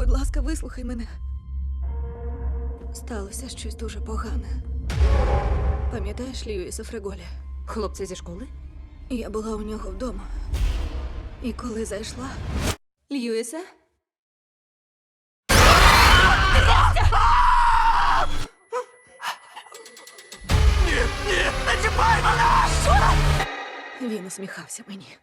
Будь ласка, вислухай мене. Сталося щось дуже погане. Пам'ятаєш Льюіса Фреголі? Хлопці зі школи? Я була у нього вдома. І коли зайшла. Льюісе? Він усміхався мені.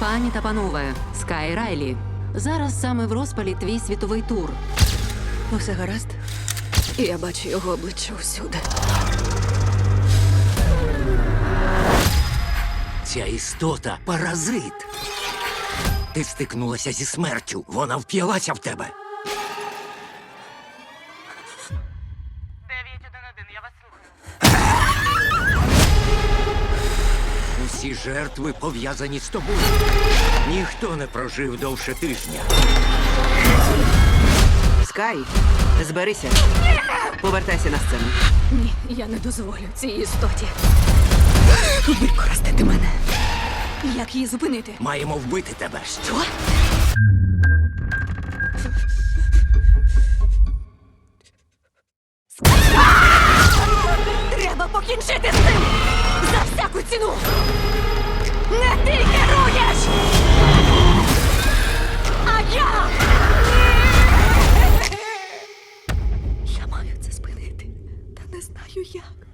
Пані та панове, Скай Райлі. Зараз саме в розпалі твій світовий тур. Усе гаразд? Я бачу його обличчя усюди. Ця істота паразит. Ти стикнулася зі смертю. Вона вп'ялася в тебе. Усі жертви пов'язані з тобою. Ніхто не прожив довше тижня. Скай, зберися. Повертайся на сцену. Ні, я не дозволю цій істоті використати мене. Як її зупинити? Маємо вбити тебе. Що? Треба покінчити з цим! За всяку ціну! Не ти керуєш! А я! Я маю це спинити, та не знаю як.